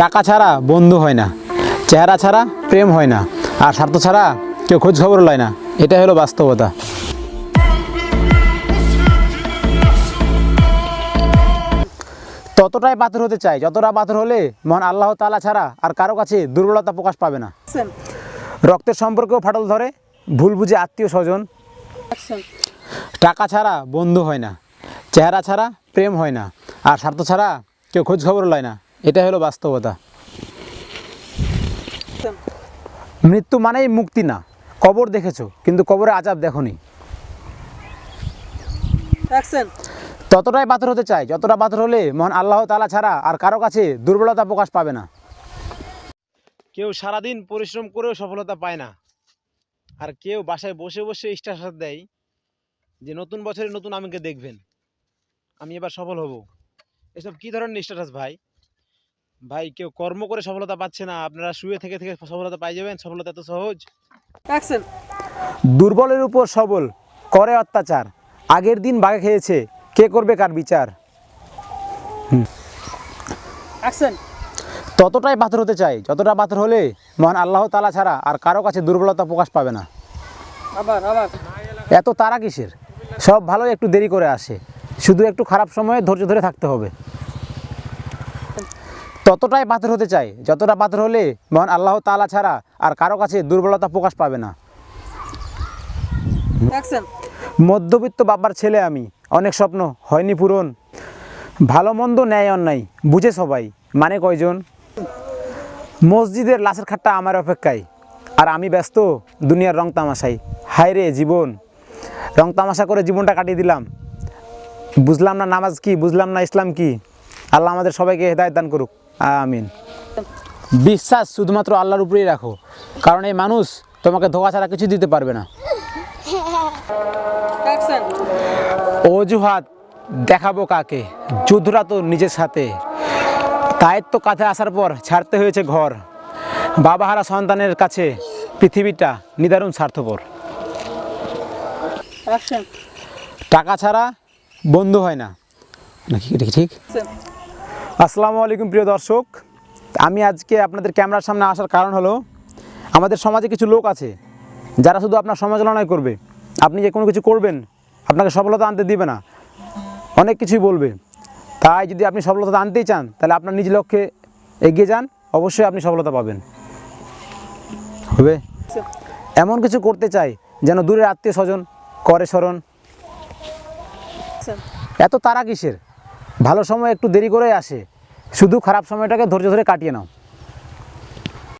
টাকা ছাড়া বন্ধু হয় না, চেহারা ছাড়া প্রেম হয় না, আর স্বার্থ ছাড়া কেউ খোঁজ খবর লয় না। এটাই হলো বাস্তবতা। ততটাই পাথর হতে চাই, যতটা পাথর হলে মহান আল্লাহ তালা ছাড়া আর কারও কাছে দুর্বলতা প্রকাশ পাবে না। রক্তের সম্পর্কেও ফাটল ধরে, ভুল বুঝে আত্মীয় স্বজন। টাকা ছাড়া বন্ধু হয় না, চেহারা ছাড়া প্রেম হয় না, আর স্বার্থ ছাড়া কেউ খোঁজ খবর লয় না। এটাই হলো বাস্তবতা। মৃত্যু মানেই মুক্তি না। কবর দেখেছ কিন্তু কবরে আজাব দেখনি। ততটাই পাথর হতে চাই যতটা পাথর হলে মহান আল্লাহ তালা ছাড়া আর কারও কাছে দুর্বলতা প্রকাশ পাবে না। কেউ সারাদিন পরিশ্রম করেও সফলতা পায় না। আর কেউ বাসায় বসে বসে স্ট্যাটাস দেয় যে নতুন বছরে নতুন আমাকে দেখবেন। আমি এবার সফল হব। এসব কি ধরনের স্ট্যাটাস ভাই? ভাই কেউ কর্ম করে সফলতা পাচ্ছে না। আপনারা শুয়ে থেকে থেকে সফলতা পাই যাবেন। সফলতা এত সহজ। দুর্বলের উপর সবল করে অত্যাচার। আগের দিন বাঘে খেয়েছে কে করবে কার বিচার? ততটাই পাথর হতে চাই যতটা পাথর হলে মহান আল্লাহ তালা ছাড়া আর কারও কাছে দুর্বলতা প্রকাশ পাবে না। আবার আবার। এত তারা কিসের? সব ভালো একটু দেরি করে আসে। শুধু একটু খারাপ সময়ে ধৈর্য ধরে থাকতে হবে। ততটাই পাথর হতে চাই যতটা পাথর হলে মহান আল্লাহ তালা ছাড়া আর কারও কাছে দুর্বলতা প্রকাশ পাবে না। মধ্যবিত্ত বাবার ছেলে আমি অনেক স্বপ্ন হয়নি পূরণ। ভালো মন্দ ন্যায় অন্যায় বুঝে সবাই মানে কয়জন? মসজিদের লাশের খাটটা আমার অপেক্ষায় আর আমি ব্যস্ত দুনিয়ার রং তামাশাই হায় রে জীবন রং তামাশা করে জীবনটা কাটিয়ে দিলাম। বুঝলাম না নামাজ কি বুঝলাম না ইসলাম কি। আল্লাহ আমাদের সবাইকে হেদায়ত দান করুক। আমিন। বিশ্বাস শুধুমাত্র আল্লাহর উপরেই রাখো। কারণ এই মানুষ তোমাকে ধোকা ছাড়া কিছু দিতে পারবে না। অজুহাত দেখাবো কাকে? যুদ্ধরা তো নিজের সাথে। দায়িত্ব কাঁধে আসার পর ছাড়তে হয়েছে ঘর। বাবাহারা সন্তানের কাছে পৃথিবীটা নিদারুণ স্বার্থপর। টাকা ছাড়া বন্ধু হয় না। নাকি ঠিক? আসসালামু আলাইকুম প্রিয় দর্শক। আমি আজকে আপনাদের ক্যামেরার সামনে আসার কারণ হলো আমাদের সমাজে কিছু লোক আছে যারা শুধু আপনার সমালোচনাই করবে। আপনি যে কোনো কিছু করবেন আপনাকে সফলতা আনতে দিবে না। অনেক কিছুই বলবে। তাই যদি আপনি সফলতা আনতেই চান তাহলে আপনার নিজ লক্ষ্যে এগিয়ে যান অবশ্যই আপনি সফলতা পাবেন। হবে? এমন কিছু করতে চাই যেন দূরের আত্মীয় স্বজন করে স্মরণ। এত তারা কিসের? ভালো সময় একটু দেরি করে আসে। শুধু খারাপ সময়টাকে ধৈর্য ধরে কাটিয়ে নাও।